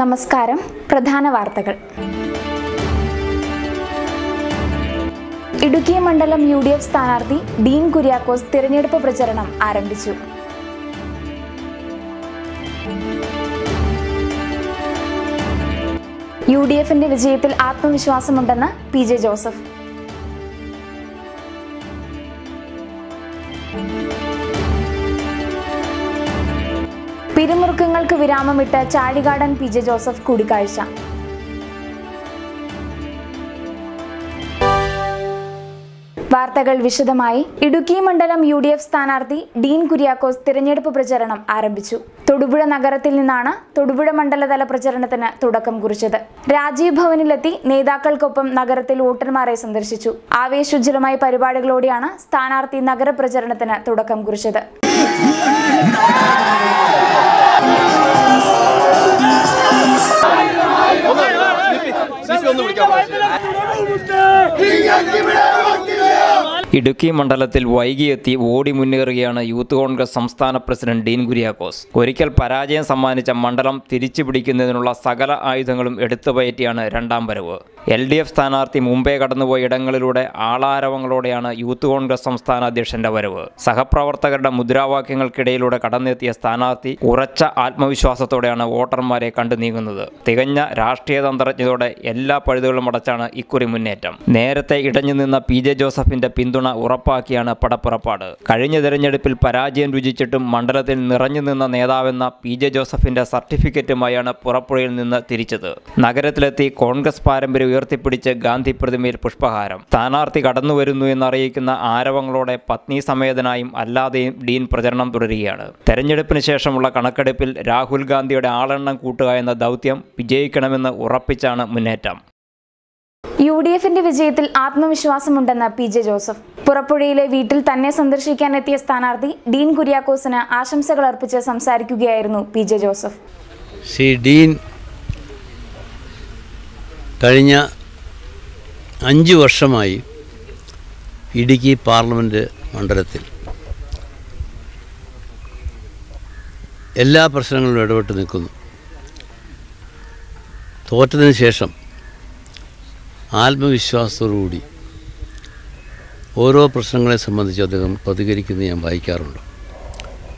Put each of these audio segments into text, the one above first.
നമസ്കാരം. പ്രധാന വാർത്തകൾ. ഇടുക്കി മണ്ഡലം യു ഡി എഫ് സ്ഥാനാർത്ഥി ഡീൻ കുര്യാക്കോസ് തിരഞ്ഞെടുപ്പ് പ്രചരണം ആരംഭിച്ചു. യു ഡി എഫിന്റെ വിജയത്തിൽ ആത്മവിശ്വാസമുണ്ടെന്ന് പി ജെ ജോസഫ്. പിരിമുറുക്കങ്ങൾക്ക് വിരാമമിട്ട് ചാഴികാടൻ പി ജെ ജോസഫ് കൂടിക്കാഴ്ച. വാർത്തകൾ വിശദമായി. ഇടുക്കി മണ്ഡലം യു ഡി എഫ് സ്ഥാനാർത്ഥി ഡീൻ കുര്യാക്കോസ് തിരഞ്ഞെടുപ്പ് പ്രചരണം ആരംഭിച്ചു. തൊടുപുഴ നഗരത്തിൽ നിന്നാണ് തൊടുപുഴ മണ്ഡലതല പ്രചരണത്തിന് തുടക്കം കുറിച്ചത്. രാജീവ് ഭവനിലെത്തി നേതാക്കൾക്കൊപ്പം നഗരത്തിൽ വോട്ടർമാരെ സന്ദർശിച്ചു. ആവേശോജ്വലമായ പരിപാടികളോടെയാണ് സ്ഥാനാർത്ഥി നഗരപ്രചരണത്തിന് തുടക്കം കുറിച്ചത്. 진짜 말도 ഇടുക്കി മണ്ഡലത്തിൽ വൈകിയെത്തി ഓടി മുന്നേറുകയാണ് യൂത്ത് കോൺഗ്രസ് സംസ്ഥാന പ്രസിഡന്റ് ഡീൻ കുര്യാക്കോസ്. ഒരിക്കൽ പരാജയം സമ്മാനിച്ച മണ്ഡലം തിരിച്ചുപിടിക്കുന്നതിനുള്ള സകല ആയുധങ്ങളും എടുത്തുപയറ്റിയാണ് രണ്ടാം വരവ്. എൽ ഡി എഫ് സ്ഥാനാർത്ഥി മുമ്പേ കടന്നുപോയ ഇടങ്ങളിലൂടെ ആളാരവങ്ങളോടെയാണ് യൂത്ത് കോൺഗ്രസ് സംസ്ഥാന അധ്യക്ഷന്റെ വരവ്. സഹപ്രവർത്തകരുടെ മുദ്രാവാക്യങ്ങൾക്കിടയിലൂടെ കടന്നെത്തിയ സ്ഥാനാർത്ഥി ഉറച്ച ആത്മവിശ്വാസത്തോടെയാണ് വോട്ടർമാരെ കണ്ടു നീങ്ങുന്നത്. തികഞ്ഞ രാഷ്ട്രീയ തന്ത്രജ്ഞതയോടെ എല്ലാ പഴുതുകളും അടച്ചാണ് ഇക്കുറി മുന്നേറ്റം. നേരത്തെ ഇടഞ്ഞു നിന്ന പി ജെ ജോസഫിന്റെ പിന്തുണ ഉറപ്പാക്കിയാണ് പടപ്പുറപ്പാട്. കഴിഞ്ഞ തെരഞ്ഞെടുപ്പിൽ പരാജയം രുചിച്ചിട്ടും മണ്ഡലത്തിൽ നിറഞ്ഞു നിന്ന നേതാവെന്ന പി ജെ ജോസഫിന്റെ സർട്ടിഫിക്കറ്റുമായാണ് പുറപ്പുഴയിൽ നിന്ന് തിരിച്ചത്. നഗരത്തിലെത്തി കോൺഗ്രസ് പാരമ്പര്യം ഉയർത്തിപ്പിടിച്ച് ഗാന്ധി പ്രതിമയിൽ പുഷ്പഹാരം. സ്ഥാനാർത്ഥി കടന്നുവരുന്നു എന്നറിയിക്കുന്ന ആരവങ്ങളോടെ പത്നി സമേതനായും അല്ലാതെയും ഡീൻ പ്രചരണം തുടരുകയാണ്. തെരഞ്ഞെടുപ്പിന് ശേഷമുള്ള കണക്കെടുപ്പിൽ രാഹുൽ ഗാന്ധിയുടെ ആളെണ്ണം കൂട്ടുക എന്ന ദൗത്യം വിജയിക്കണമെന്ന് ഉറപ്പിച്ചാണ് മുന്നേറ്റം. ഡി എഫിന്റെ വിജയത്തിൽ ആത്മവിശ്വാസമുണ്ടെന്ന് പി ജെ ജോസഫ്. പുറപ്പുഴയിലെ വീട്ടിൽ തന്നെ സന്ദർശിക്കാനെത്തിയ സ്ഥാനാർത്ഥി ഡീൻ കുര്യാക്കോസിന് ആശംസകൾ അർപ്പിച്ച് സംസാരിക്കുകയായിരുന്നു പി ജെ ജോസഫ്. ഡീൻ കഴിഞ്ഞ അഞ്ച് വർഷമായി ഇടുക്കി പാർലമെന്റ് മണ്ഡലത്തിൽ എല്ലാ പ്രശ്നങ്ങളിലും ഇടപെട്ട് നിൽക്കുന്നു. തോറ്റതിന് ശേഷം ആത്മവിശ്വാസത്തോടുകൂടി ഓരോ പ്രശ്നങ്ങളെ സംബന്ധിച്ച് അദ്ദേഹം പ്രതികരിക്കുന്നത് ഞാൻ വായിക്കാറുണ്ട്.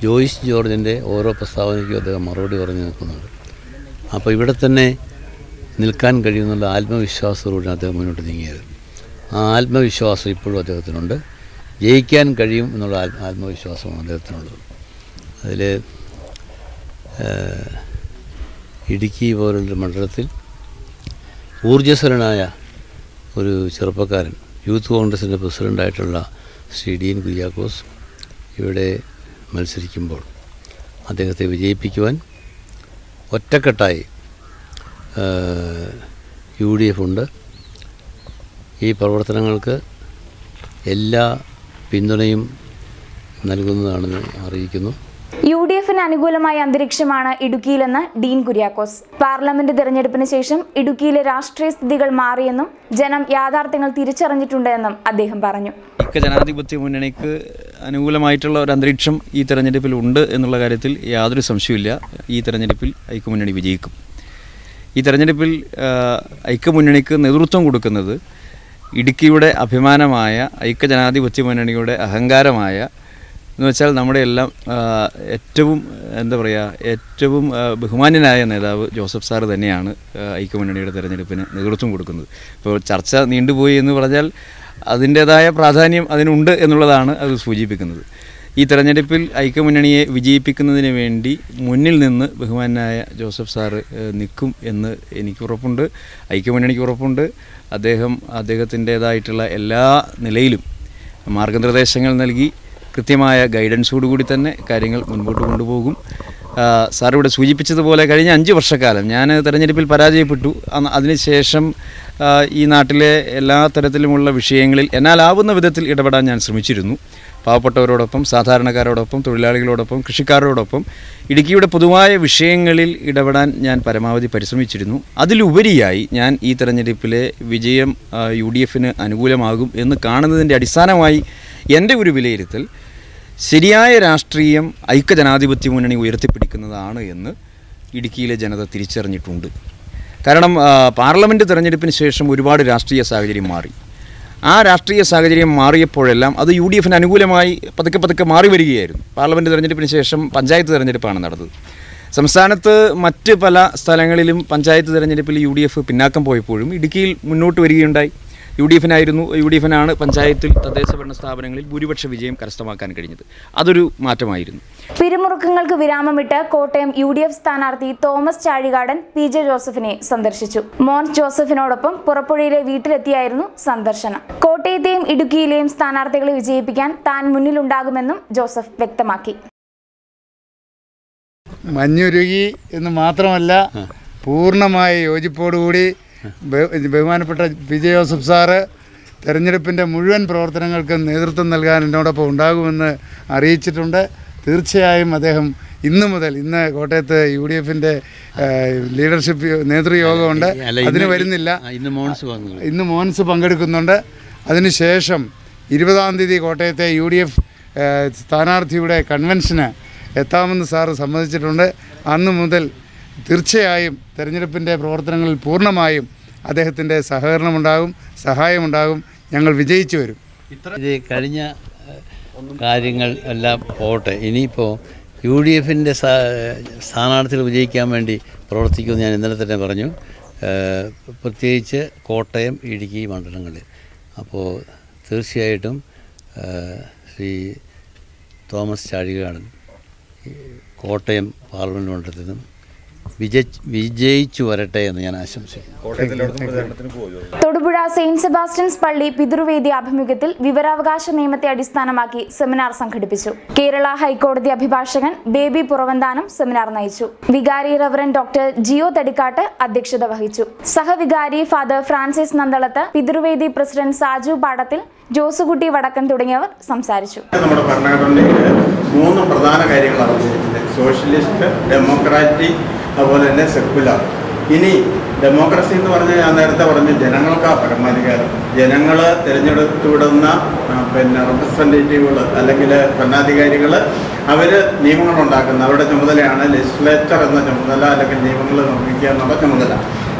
ജോയിസ് ജോർജിന്റെ ഓരോ പ്രസ്താവനയ്ക്കും അദ്ദേഹം മറുപടി പറഞ്ഞു നിൽക്കുന്നുണ്ട്. അപ്പോൾ ഇവിടെ തന്നെ നിൽക്കാൻ കഴിയുന്നുള്ള ആത്മവിശ്വാസത്തോടുകൂടി അദ്ദേഹം മുന്നോട്ട് നീങ്ങിയത്. ആ ആത്മവിശ്വാസം ഇപ്പോഴും അദ്ദേഹത്തിനുണ്ട്. ജയിക്കാൻ കഴിയും എന്നുള്ള ആത്മ ആത്മവിശ്വാസമാണ് അദ്ദേഹത്തിനുള്ളത് അതിൽ ഇടുക്കി പോലുള്ള മണ്ഡലത്തിൽ ഊർജസ്വലനായ ഒരു ചെറുപ്പക്കാരൻ. യൂത്ത് കോൺഗ്രസിന്റെ പ്രസിഡന്റായിട്ടുള്ള ശ്രീ ഡീൻ കുര്യാക്കോസ് ഇവിടെ മത്സരിക്കുമ്പോൾ അദ്ദേഹത്തെ വിജയിപ്പിക്കുവാൻ ഒറ്റക്കെട്ടായി യു ഡി എഫ് ഉണ്ട്. ഈ പ്രവർത്തനങ്ങൾക്ക് എല്ലാ പിന്തുണയും നൽകുന്നതാണെന്ന് അറിയിക്കുന്നു. യു ഡി എഫിന് അനുകൂലമായ അന്തരീക്ഷമാണ് ഇടുക്കിയിലെന്ന് ഡീൻ കുര്യാക്കോസ്. പാർലമെന്റ് തെരഞ്ഞെടുപ്പിന് ശേഷം ഇടുക്കിയിലെ രാഷ്ട്രീയ സ്ഥിതികൾ മാറിയെന്നും ജനം യാഥാർത്ഥ്യങ്ങൾ തിരിച്ചറിഞ്ഞിട്ടുണ്ട് എന്നും അദ്ദേഹം പറഞ്ഞു. ജനാധിപത്യ മുന്നണിക്ക് അനുകൂലമായിട്ടുള്ള ഒരു അന്തരീക്ഷം ഈ തെരഞ്ഞെടുപ്പിൽ ഉണ്ട് എന്നുള്ള കാര്യത്തിൽ യാതൊരു സംശയമില്ല ഈ തെരഞ്ഞെടുപ്പിൽ ഐക്യമുന്നണി വിജയിക്കും. ഈ തെരഞ്ഞെടുപ്പിൽ ഐക്യമുന്നണിക്ക് നേതൃത്വം കൊടുക്കുന്നത് ഇടുക്കിയുടെ അഭിമാനമായ ഐക്യ ജനാധിപത്യ മുന്നണിയുടെ അഹങ്കാരമായ എന്ന് വെച്ചാൽ നമ്മുടെ എല്ലാം ഏറ്റവും എന്താ പറയുക ഏറ്റവും ബഹുമാന്യനായ നേതാവ് ജോസഫ് സാർ തന്നെയാണ് ഐക്യമുന്നണിയുടെ തെരഞ്ഞെടുപ്പിന് നേതൃത്വം കൊടുക്കുന്നത്. ഇപ്പോൾ ചർച്ച നീണ്ടുപോയി എന്ന് പറഞ്ഞാൽ അതിന്റേതായ പ്രാധാന്യം അതിനുണ്ട് എന്നുള്ളതാണ് അത് സൂചിപ്പിക്കുന്നത്. ഈ തെരഞ്ഞെടുപ്പിൽ ഐക്യമുന്നണിയെ വിജയിപ്പിക്കുന്നതിന് വേണ്ടി മുന്നിൽ നിന്ന് ബഹുമാനായ ജോസഫ് സാറ് നിൽക്കും എന്ന് എനിക്ക് ഉറപ്പുണ്ട് ഐക്യമുന്നണിക്ക് ഉറപ്പുണ്ട്. അദ്ദേഹം അദ്ദേഹത്തിന്റേതായിട്ടുള്ള എല്ലാ നിലയിലും മാർഗനിർദ്ദേശങ്ങൾ നൽകി കൃത്യമായ ഗൈഡൻസോടുകൂടി തന്നെ കാര്യങ്ങൾ മുൻപോട്ട് കൊണ്ടുപോകും. സാർ ഇവിടെ സൂചിപ്പിച്ചതുപോലെ കഴിഞ്ഞ അഞ്ച് വർഷക്കാലം ഞാൻ തെരഞ്ഞെടുപ്പിൽ പരാജയപ്പെട്ടു. അതിനുശേഷം ഈ നാട്ടിലെ എല്ലാ തരത്തിലുമുള്ള വിഷയങ്ങളിൽ എന്നാലാവുന്ന വിധത്തിൽ ഇടപെടാൻ ഞാൻ ശ്രമിച്ചിരുന്നു. പാവപ്പെട്ടവരോടൊപ്പം സാധാരണക്കാരോടൊപ്പം തൊഴിലാളികളോടൊപ്പം കൃഷിക്കാരോടൊപ്പം ഇടുക്കിയുടെ പൊതുവായ വിഷയങ്ങളിൽ ഇടപെടാൻ ഞാൻ പരമാവധി പരിശ്രമിച്ചിരുന്നു. അതിലുപരിയായി ഞാൻ ഈ തെരഞ്ഞെടുപ്പിലെ വിജയം യു ഡി എഫിന് അനുകൂലമാകും എന്ന് കാണുന്നതിന്റെ അടിസ്ഥാനമായി എന്റെ ഒരു വിലയിരുത്തൽ ശരിയായ രാഷ്ട്രീയം ഐക്യജനാധിപത്യ മുന്നണി ഉയർത്തിപ്പിടിക്കുന്നതാണ് എന്ന് ഇടുക്കിയിലെ ജനത തിരിച്ചറിഞ്ഞിട്ടുണ്ട്. കാരണം പാർലമെന്റ് തെരഞ്ഞെടുപ്പിന് ശേഷം ഒരുപാട് രാഷ്ട്രീയ സാഹചര്യം മാറി. ആ രാഷ്ട്രീയ സാഹചര്യം മാറിയപ്പോഴെല്ലാം അത് യു ഡി എഫിന് അനുകൂലമായി പതുക്കെ പതുക്കെ മാറി വരികയായിരുന്നു. പാർലമെന്റ് തെരഞ്ഞെടുപ്പിന് ശേഷം പഞ്ചായത്ത് തെരഞ്ഞെടുപ്പാണ് നടന്നത്. സംസ്ഥാനത്ത് മറ്റ് പല സ്ഥലങ്ങളിലും പഞ്ചായത്ത് തെരഞ്ഞെടുപ്പിൽ യു ഡി എഫ് പിന്നാക്കം പോയപ്പോഴും ഇടുക്കിയിൽ മുന്നോട്ട് വരികയുണ്ടായി. യു ഡി എഫിനായിരുന്നു യു ഡി എഫിനാണ് പഞ്ചായത്തിൽ തദ്ദേശ ഭരണ സ്ഥാപനങ്ങളിൽ ഭൂരിപക്ഷ വിജയം കരസ്ഥമാക്കാൻ കഴിഞ്ഞത്. അതൊരു മാറ്റമായിരുന്നു. പിരിമുറുക്കങ്ങൾക്ക് വിരാമമിട്ട് കോട്ടയം യു ഡി എഫ് സ്ഥാനാർത്ഥി തോമസ് ചാഴികാടൻ പി ജെ ജോസഫിനെ സന്ദർശിച്ചു. മോൻസ് ജോസഫിനോടൊപ്പം പുറപ്പുഴയിലെ വീട്ടിലെത്തിയായിരുന്നു സന്ദർശനം. കോട്ടയത്തെയും ഇടുക്കിയിലെയും സ്ഥാനാർത്ഥികളെ വിജയിപ്പിക്കാൻ താൻ മുന്നിലുണ്ടാകുമെന്നും ജോസഫ് വ്യക്തമാക്കി. മഞ്ഞുരുകി എന്ന് മാത്രമല്ല പൂർണമായ യോജിപ്പോടുകൂടി ബഹുമാനപ്പെട്ട പി ജെ ജോസഫ് സാറ് തെരഞ്ഞെടുപ്പിന്റെ മുഴുവൻ പ്രവർത്തനങ്ങൾക്കും നേതൃത്വം നൽകാൻ എന്നോടൊപ്പം ഉണ്ടാകുമെന്ന് അറിയിച്ചിട്ടുണ്ട്. തീർച്ചയായും അദ്ദേഹം ഇന്നു മുതൽ ഇന്ന് കോട്ടയത്ത് യു ഡി എഫിന്റെ ലീഡർഷിപ്പ് നേതൃയോഗമുണ്ട് അതിന് വരുന്നില്ല. ഇന്ന് മോൻസ് പങ്കെടുക്കുന്നുണ്ട്. അതിനുശേഷം ഇരുപതാം തീയതി കോട്ടയത്തെ യു ഡി എഫ് സ്ഥാനാർത്ഥിയുടെ കൺവെൻഷന് എത്താമെന്ന് സാറ് സമ്മതിച്ചിട്ടുണ്ട്. അന്ന് മുതൽ തീർച്ചയായും തെരഞ്ഞെടുപ്പിന്റെ പ്രവർത്തനങ്ങളിൽ പൂർണമായും അദ്ദേഹത്തിന്റെ സഹകരണമുണ്ടാകും സഹായമുണ്ടാകും. ഞങ്ങൾ വിജയിച്ചു വരും. ഇത്ര കഴിഞ്ഞ കാര്യങ്ങൾ എല്ലാം പോട്ടെ ഇനിയിപ്പോൾ യു ഡി എഫിന്റെ സ്ഥാനാർത്ഥികൾ വിജയിക്കാൻ വേണ്ടി പ്രവർത്തിക്കുമെന്ന് ഞാൻ ഇന്നലെ തന്നെ പറഞ്ഞു. പ്രത്യേകിച്ച് കോട്ടയം ഇടുക്കി മണ്ഡലങ്ങളിൽ അപ്പോൾ തീർച്ചയായിട്ടും ശ്രീ തോമസ് ചാഴികാടൻ കോട്ടയം പാർലമെന്റ് മണ്ഡലത്തിൽ നിന്നും വിജയിച്ചു വരട്ടെ എന്ന് ഞാൻ ആശംസിക്കുന്നു. തൊടുപുഴ സെയിന്റ് സെബാസ്റ്റ്യൻസ് പള്ളി പിതൃവേദി ആഭിമുഖ്യത്തിൽ വിവരാവകാശ നിയമത്തെ അടിസ്ഥാനമാക്കി സെമിനാർ സംഘടിപ്പിച്ചു. കേരള ഹൈക്കോടതി അഭിഭാഷകൻ ബേബി പുറവന്താനം സെമിനാർ നയിച്ചു. വികാരി റവറൻ ഡോക്ടർ ജിയോ തടിക്കാട്ട് അധ്യക്ഷത വഹിച്ചു. സഹവികാരി ഫാദർ ഫ്രാൻസിസ് നന്തളത്ത് പിതൃവേദി പ്രസിഡന്റ് സാജു പാടത്തിൽ ജോസുകുട്ടി വടക്കൻ തുടങ്ങിയവർ സംസാരിച്ചു. നമ്മുടെ ഭരണഘടനയിൽ മൂന്ന് പ്രധാന കാര്യങ്ങളാണ് സോഷ്യലിസ്റ്റ് ഡെമോക്രാറ്റിക് അതുപോലെ തന്നെ സെക്കുലർ ഇനി ഡെമോക്രസി എന്ന് പറഞ്ഞാൽ ഞാൻ നേരത്തെ പറഞ്ഞു ജനങ്ങൾക്കാ പരമാധികാരം. ജനങ്ങൾ തിരഞ്ഞെടുത്തു വിടുന്ന പിന്നെ റെപ്രസെന്റേറ്റീവുകൾ അല്ലെങ്കിൽ ഭരണാധികാരികൾ അവർ നിയമങ്ങൾ ഉണ്ടാക്കുന്ന അവരുടെ ചുമതലയാണ് ലെജിസ്ലേച്ചർ എന്ന ചുമതല അല്ലെങ്കിൽ നിയമങ്ങൾ നിർമ്മിക്കുക എന്നുള്ള ചുമതല.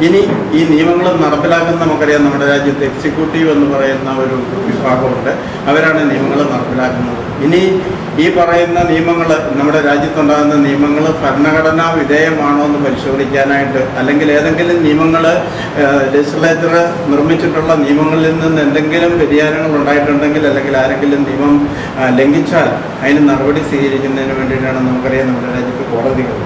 ഇനി ഈ നിയമങ്ങൾ നടപ്പിലാക്കുന്ന നമുക്കറിയാം നമ്മുടെ രാജ്യത്ത് എക്സിക്യൂട്ടീവ് എന്ന് പറയുന്ന ഒരു വിഭാഗമുണ്ട്. അവരാണ് നിയമങ്ങൾ നടപ്പിലാക്കുന്നത്. ഇനി ഈ പറയുന്ന നിയമങ്ങൾ നമ്മുടെ രാജ്യത്തുണ്ടാകുന്ന നിയമങ്ങൾ ഭരണഘടനാ വിധേയമാണോ എന്ന് പരിശോധിക്കാനായിട്ട് അല്ലെങ്കിൽ ഏതെങ്കിലും നിയമങ്ങൾ ലെജിസ്ലേറ്റർ നിർമ്മിച്ചിട്ടുള്ള നിയമങ്ങളിൽ നിന്ന് എന്തെങ്കിലും വ്യതിയാനങ്ങൾ ഉണ്ടായിട്ടുണ്ടെങ്കിൽ അല്ലെങ്കിൽ ആരെങ്കിലും നിയമം ലംഘിച്ചാൽ അതിന് നടപടി സ്വീകരിക്കുന്നതിന് വേണ്ടിയിട്ടാണ് നമുക്കറിയാം നമ്മുടെ രാജ്യത്ത് കോടതികൾ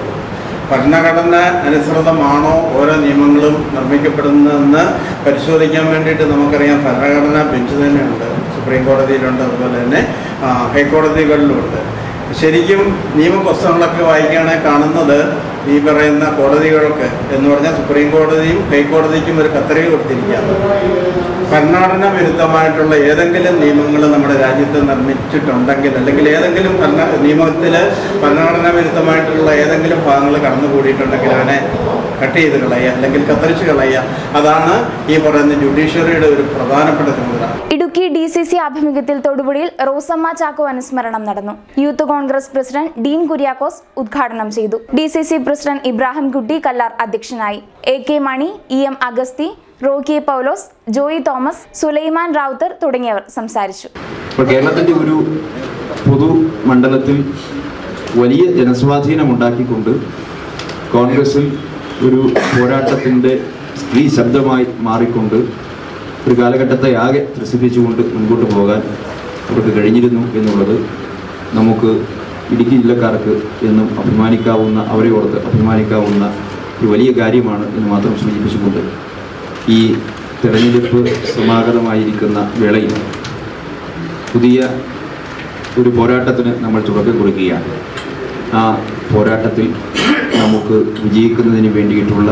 ഭരണഘടന അനുസൃതമാണോ ഓരോ നിയമങ്ങളും നിർമ്മിക്കപ്പെടുന്നതെന്ന് പരിശോധിക്കാൻ വേണ്ടിയിട്ട് നമുക്കറിയാം. ഭരണഘടനാ ബെഞ്ച് തന്നെയുണ്ട്. സുപ്രീം കോടതിയിലുണ്ട് അതുപോലെ തന്നെ ഹൈക്കോടതികളിലുമുണ്ട് ശരിക്കും നിയമപുസ്തകങ്ങളൊക്കെ വായിക്കുകയാണെങ്കിൽ കാണുന്നത് ഈ പറയുന്ന കോടതികൾക്ക് എന്ന് പറഞ്ഞാൽ സുപ്രീം കോടതിയും ഹൈക്കോടതിക്കും ഒരു കത്തറി കൊടുത്തിരിക്കുകയാണ്. ഭരണഘടനാ വിരുദ്ധമായിട്ടുള്ള ഏതെങ്കിലും നിയമങ്ങൾ നമ്മുടെ രാജ്യത്ത് നിർമ്മിച്ചിട്ടുണ്ടെങ്കിൽ അല്ലെങ്കിൽ ഏതെങ്കിലും ഭരണ നിയമത്തിൽ ഭരണഘടനാ വിരുദ്ധമായിട്ടുള്ള ഏതെങ്കിലും ഭാഗങ്ങൾ കടന്നുകൂടിയിട്ടുണ്ടെങ്കിൽ അവനെ കട്ട് ചെയ്ത് കളയുക അല്ലെങ്കിൽ കത്തരിച്ച് കളയുക അതാണ് ഈ പറയുന്ന ജുഡീഷ്യറിയുടെ ഒരു പ്രധാനപ്പെട്ട ചുമതല. ഇടുക്കി ഡി സി സി ആഭിമുഖ്യത്തിൽ തൊടുപുഴയിൽ റോസമ്മ ചാക്കോ അനുസ്മരണം നടന്നു. യൂത്ത് കോൺഗ്രസ് പ്രസിഡന്റ് ഡീൻ കുര്യാക്കോസ് ഉദ്ഘാടനം ചെയ്തു. D C C president Ibrahim Kutty Kallar അധ്യക്ഷനായി. A K Mani E M Agasthi Rocky Paulose Joy Thomas Sulaiman Rawther തുടങ്ങിയവർ സംസാരിച്ചു. കേരളത്തിന്റെ ഒരു പൊതു മണ്ഡലത്തിൽ വലിയ ജനസ്വാധീനം ഉണ്ടാക്കിക്കൊണ്ട് കോൺഗ്രസിൽ ഒരു പോരാട്ടത്തിന്റെ സ്ത്രീ ശബ്ദമായി മാറിക്കൊണ്ട് ഒരു കാലഘട്ടത്തെ ആകെ ത്രസിപ്പിച്ചുകൊണ്ട് മുൻപോട്ട് പോകാൻ അവർക്ക് കഴിഞ്ഞിരുന്നു എന്നുള്ളത് നമുക്ക് ഇടുക്കി ജില്ലക്കാർക്ക് എന്നും അഭിമാനിക്കാവുന്ന അവരെ ഓർത്ത് അഭിമാനിക്കാവുന്ന ഒരു വലിയ കാര്യമാണ് എന്ന് മാത്രം സൂചിപ്പിച്ചുകൊണ്ട് ഈ തെരഞ്ഞെടുപ്പ് സമാഗതമായിരിക്കുന്ന വേളയിൽ പുതിയ ഒരു പോരാട്ടത്തിന് നമ്മൾ തുടക്കം കുറിക്കുകയാണ്. ആ പോരാട്ടത്തിൽ നമുക്ക് വിജയിക്കുന്നതിന് വേണ്ടിയിട്ടുള്ള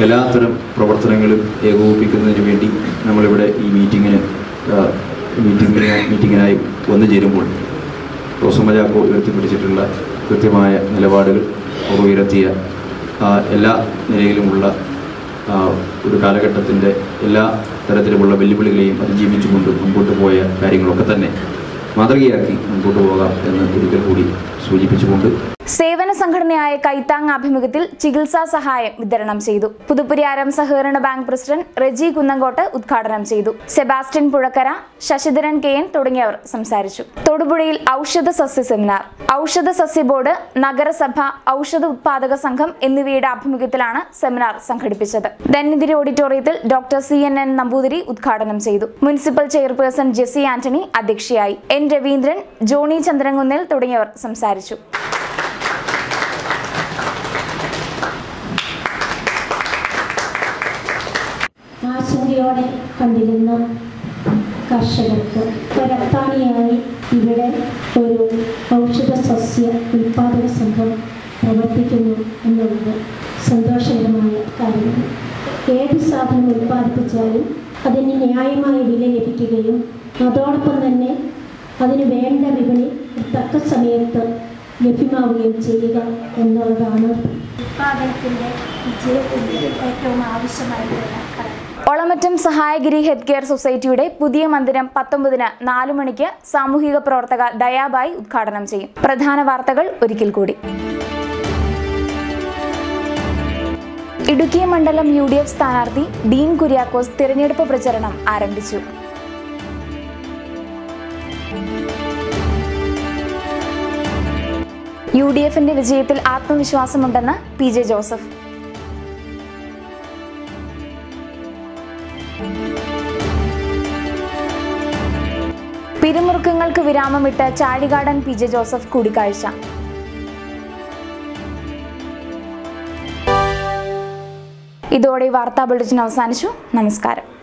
എല്ലാത്തരം പ്രവർത്തനങ്ങളും ഏകോപിപ്പിക്കുന്നതിന് വേണ്ടി നമ്മളിവിടെ ഈ മീറ്റിങ്ങിന് മീറ്റിങ്ങിന് മീറ്റിങ്ങിനായി വന്നു ചേരുമ്പോൾ റോസമ്മജാക്കോ ഉയർത്തിപ്പിടിച്ചിട്ടുള്ള കൃത്യമായ നിലപാടുകൾ അവർ ഉയർത്തിയ എല്ലാ നിലയിലുമുള്ള ഒരു കാലഘട്ടത്തിന്റെ എല്ലാ തരത്തിലുമുള്ള വെല്ലുവിളികളെയും അതിജീവിച്ചുകൊണ്ട് മുൻപോട്ട് പോയ കാര്യങ്ങളൊക്കെ തന്നെ മാതൃകയാക്കി മുൻപോട്ട് പോകാം എന്ന് ഒരിക്കൽ കൂടി സൂചിപ്പിച്ചുകൊണ്ട് സേവന സംഘടനയായ കൈത്താങ് ആഭിമുഖ്യത്തിൽ ചികിത്സാ സഹായം വിതരണം ചെയ്തു. പുതുപ്പുരിയാരം സഹകരണ ബാങ്ക് പ്രസിഡന്റ് റെജി കുന്നങ്കോട്ട് ഉദ്ഘാടനം ചെയ്തു. Sebastian Puzhakkara Sasidharan K N തുടങ്ങിയവർ സംസാരിച്ചു. തൊടുപുഴയിൽ ഔഷധ സസ്യ സെമിനാർ ഔഷധ സസ്യ ബോർഡ് നഗരസഭ ഔഷധ ഉത്പാദക സംഘം എന്നിവയുടെ ആഭിമുഖ്യത്തിലാണ് സെമിനാർ സംഘടിപ്പിച്ചത്. ധന്യതിരി ഓഡിറ്റോറിയത്തിൽ doctor C N N Namboothiri ഉദ്ഘാടനം ചെയ്തു. മുനിസിപ്പൽ ചെയർപേഴ്സൺ ജെസി ആന്റണി അധ്യക്ഷയായി. എൻ രവീന്ദ്രൻ ജോണി ചന്ദ്രൻകുന്നിൽ തുടങ്ങിയവർ സംസാരിച്ചു. ആശങ്കയോടെ കണ്ടിരുന്ന കർഷകർക്ക് ഒരത്താണിയായി ഇവിടെ ഒരു ഔഷധ സസ്യ ഉൽപാദന സംഘം പ്രവർത്തിക്കുന്നു എന്നുള്ളത് സന്തോഷകരമായ കാര്യമാണ്. ഏത് സാധനം ഉൽപ്പാദിപ്പിച്ചാലും അതിന് ന്യായമായ വില ലഭിക്കുകയും അതോടൊപ്പം തന്നെ അതിന് വേണ്ട വിപണി തക്ക സമയത്ത് ലഭ്യമാവുകയും ചെയ്യുക എന്നുള്ളതാണ് ഉൽപാദനത്തിന്റെ വിജയത്തിന്റെ ഏറ്റവും ആവശ്യമായിട്ടുള്ള ഘടകം. ഒളമറ്റം സഹായഗിരി ഹെൽത്ത് കെയർ സൊസൈറ്റിയുടെ പുതിയ മന്ദിരം പത്തൊമ്പതിന് നാലു മണിക്ക് സാമൂഹിക പ്രവർത്തക ദയാബായി ഉദ്ഘാടനം ചെയ്യും. പ്രധാന വാർത്തകൾ ഒരിക്കൽ കൂടി. ഇടുക്കി മണ്ഡലം യു ഡി എഫ് സ്ഥാനാർത്ഥി ഡീൻ കുര്യാക്കോസ് തിരഞ്ഞെടുപ്പ് പ്രചരണം ആരംഭിച്ചു. യു ഡി എഫിന്റെ വിജയത്തിൽ ആത്മവിശ്വാസമുണ്ടെന്ന് പി ജെ ജോസഫ്. പിരിമുറുക്കങ്ങൾക്ക് വിരാമമിട്ട് ചാഴികാടൻ പി ജെ ജോസഫ് കൂടിക്കാഴ്ച. ഇതോടെ ഈ വാർത്താ ബുള്ളറ്റിൻ അവസാനിച്ചു. നമസ്കാരം.